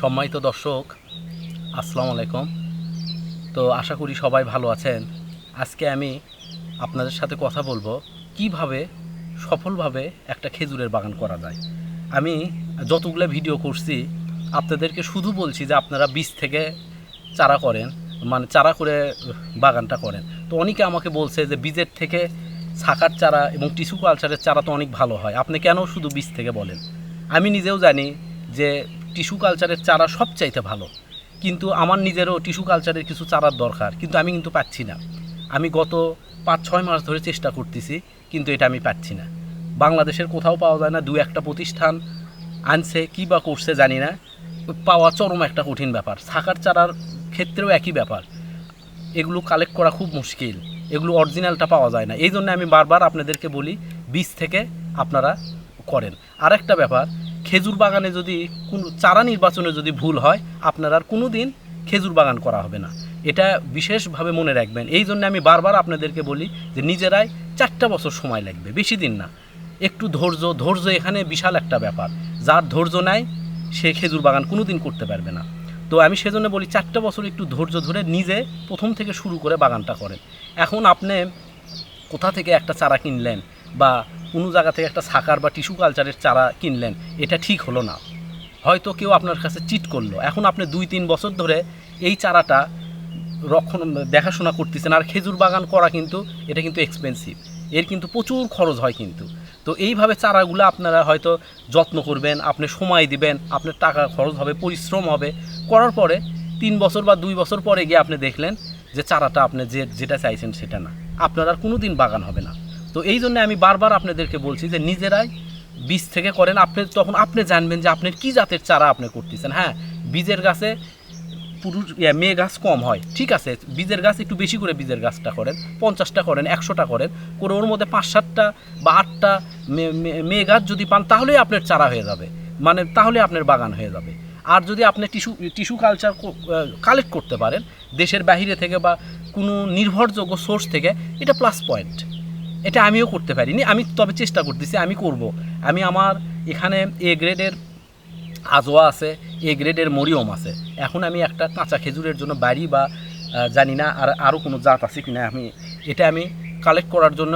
সম্মানিত দর্শক, আসসালামু আলাইকুম। তো আশা করি সবাই ভালো আছেন। আজকে আমি আপনাদের সাথে কথা বলব কীভাবে সফলভাবে একটা খেজুরের বাগান করা যায়। আমি যতগুলো ভিডিও করছি, আপনাদেরকে শুধু বলছি যে আপনারা বীজ থেকে চারা করেন মানে চারা করে বাগানটা করেন। তো অনেকে আমাকে বলছে যে বীজের থেকে শাখার চারা এবং টিস্যু কালচারের চারা তো অনেক ভালো হয়। আপনি কেন শুধু বীজ থেকে বলেন? আমি নিজেও জানি যে টিস্যু কালচারের চারা সবচাইতে ভালো। কিন্তু আমার নিজেরও টিস্যু কালচারের কিছু চারার দরকার, কিন্তু আমি কিন্তু পাচ্ছি না। আমি গত পাঁচ ছয় মাস ধরে চেষ্টা করতেছি, কিন্তু এটা আমি পাচ্ছি না। বাংলাদেশের কোথাও পাওয়া যায় না দু একটা প্রতিষ্ঠান আনছে, কী বা করছে জানি না। পাওয়া চরম একটা কঠিন ব্যাপার। শাখার চারার ক্ষেত্রেও একই ব্যাপার। এগুলো কালেক্ট করা খুব মুশকিল। এগুলো অরিজিনালটা পাওয়া যায় না। এই জন্য আমি বারবার আপনাদেরকে বলি, বীজ থেকে আপনারা করেন। আরেকটা ব্যাপার খেজুর বাগানে যদি কোনো চারা নির্বাচনে যদি ভুল হয়, আপনার আর কোনো দিন খেজুর বাগান করা হবে না। এটা বিশেষভাবে মনে রাখবেন। এই জন্য আমি বারবার আপনাদেরকে বলি যে নিজেরাই চারটা বছর সময় লাগবে, বেশি দিন না। একটু ধৈর্য ধৈর্য এখানে বিশাল একটা ব্যাপার। যার ধৈর্য নাই, সে খেজুর বাগান কোনো দিন করতে পারবে না। তো আমি সেজন্য বলি চারটা বছর একটু ধৈর্য ধরে নিজে প্রথম থেকে শুরু করে বাগানটা করেন। এখন আপনি কোথা থেকে একটা চারা কিনলেন বা কোনো জায়গা থেকে একটা সাকার বা টিস্যু কালচারের চারা কিনলেন, এটা ঠিক হলো না। হয়তো কেউ আপনার কাছে চিট করল। এখন আপনি দুই তিন বছর ধরে এই চারাটা রক্ষণ, দেখাশোনা করতেছেন আর খেজুর বাগান করা কিন্তু, এটা কিন্তু এক্সপেন্সিভ এর কিন্তু প্রচুর খরচ হয় কিন্তু। তো এইভাবে চারাগুলো আপনারা হয়তো যত্ন করবেন, আপনি সময় দিবেন, আপনার টাকা খরচ হবে, পরিশ্রম হবে। করার পরে তিন বছর বা দুই বছর পরে গিয়ে আপনি দেখলেন যে চারাটা আপনি যে, যেটা চাইছেন সেটা না। আপনার আর কোনো দিন বাগান হবে না। তো এই জন্য আমি বারবার আপনাদেরকে বলছি যে নিজেরাই বীজ থেকে করেন। আপনি তখন আপনি জানবেন যে আপনার কী জাতের চারা আপনি করতেছেন। হ্যাঁ বীজের গাছে পুরুষ মেয়ে গাছ কম হয়, ঠিক আছে? বীজের গাছ একটু বেশি করে বীজের গাছটা করেন, পঞ্চাশটা করেন, একশোটা করেন, করে ওর মধ্যে পাঁচ সাতটা বা আটটা মেয়ে গাছ যদি পান, তাহলেই আপনার চারা হয়ে যাবে। মানে তাহলে আপনার বাগান হয়ে যাবে। আর যদি আপনি টিস্যু টিস্যু কালচার কালেক্ট করতে পারেন, দেশের বাইরে থেকে বা কোনো নির্ভরযোগ্য সোর্স থেকে, এটা প্লাস পয়েন্ট। এটা আমিও করতে পারিনি, আমি তবে চেষ্টা করতেছি, আমি করব। আমি আমার এখানে এ গ্রেডের আজোয়া আছে এ গ্রেডের মরিয়ম আছে। এখন আমি একটা কাঁচা খেজুরের জন্য বাড়ি বা জানি না আর আরও কোনো জাত আছে কিনা আমি, এটা আমি কালেক্ট করার জন্য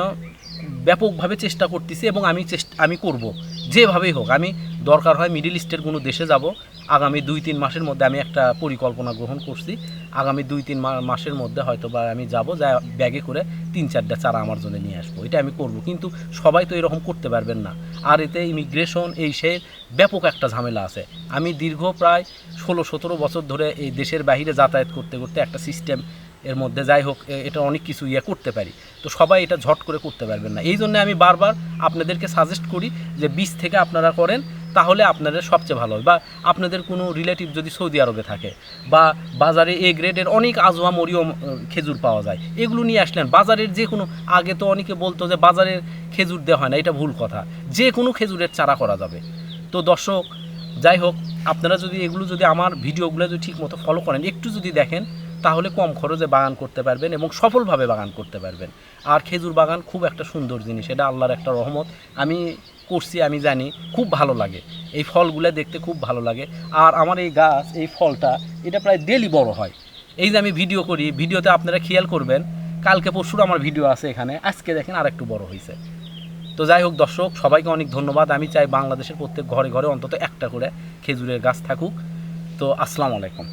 ব্যাপকভাবে চেষ্টা করতেছি এবং আমি চেষ্টা, আমি করব, যেভাবেই হোক। আমি দরকার হয় মিডিল ইস্টের কোনো দেশে যাব। আগামী দুই তিন মাসের মধ্যে আমি একটা পরিকল্পনা গ্রহণ করছি। আগামী দুই তিন মাসের মধ্যে হয়তো বা আমি যাব, যা ব্যাগে করে তিন চারটা চারা আমার জন্য নিয়ে আসব। এটা আমি করব। কিন্তু সবাই তো এরকম করতে পারবেন না। আর এতে ইমিগ্রেশন এই সে ব্যাপক একটা ঝামেলা আছে। আমি দীর্ঘ প্রায় ষোলো সতেরো বছর ধরে এই দেশের বাইরে যাতায়াত করতে করতে একটা সিস্টেম এর মধ্যে যাই হোক এটা অনেক কিছু ইয়ে করতে পারি। তো সবাই এটা ঝট করে করতে পারবেন না। এই জন্য আমি বারবার আপনাদেরকে সাজেস্ট করি যে বীজ থেকে আপনারা করেন, তাহলে আপনাদের সবচেয়ে ভালো হয়। বা আপনাদের কোনো রিলেটিভ যদি সৌদি আরবে থাকে, বা বাজারে এ গ্রেডের অনেক আজোয়া মরিয়ম খেজুর পাওয়া যায়, এগুলো নিয়ে আসলেন। বাজারের যে কোনো, আগে তো অনেকে বলতো যে বাজারের খেজুর দেওয়া হয় না, এটা ভুল কথা। যে কোনো খেজুরের চারা করা যাবে। তো দর্শক, যাই হোক, আপনারা যদি এগুলো যদি আমার ভিডিওগুলো যদি ঠিক মতো ফলো করেন, একটু যদি দেখেন তাহলে কম খরচে বাগান করতে পারবেন এবং সফলভাবে বাগান করতে পারবেন। আর খেজুর বাগান খুব একটা সুন্দর জিনিস, এটা আল্লাহর একটা রহমত। আমি করছি, আমি জানি, খুব ভালো লাগে। এই ফলগুলো দেখতে খুব ভালো লাগে। আর আমার এই গাছ, এই ফলটা, এটা প্রায় ডেলি বড় হয়। এই যে আমি ভিডিও করি ভিডিওতে আপনারা খেয়াল করবেন, কালকে পরশুর আমার ভিডিও আছে এখানে। আজকে দেখেন আর একটু বড় হয়েছে তো যাই হোক দর্শক, সবাইকে অনেক ধন্যবাদ। আমি চাই বাংলাদেশের প্রত্যেক ঘরে ঘরে অন্তত একটা করে খেজুরের গাছ থাকুক। তো আসসালামু আলাইকুম।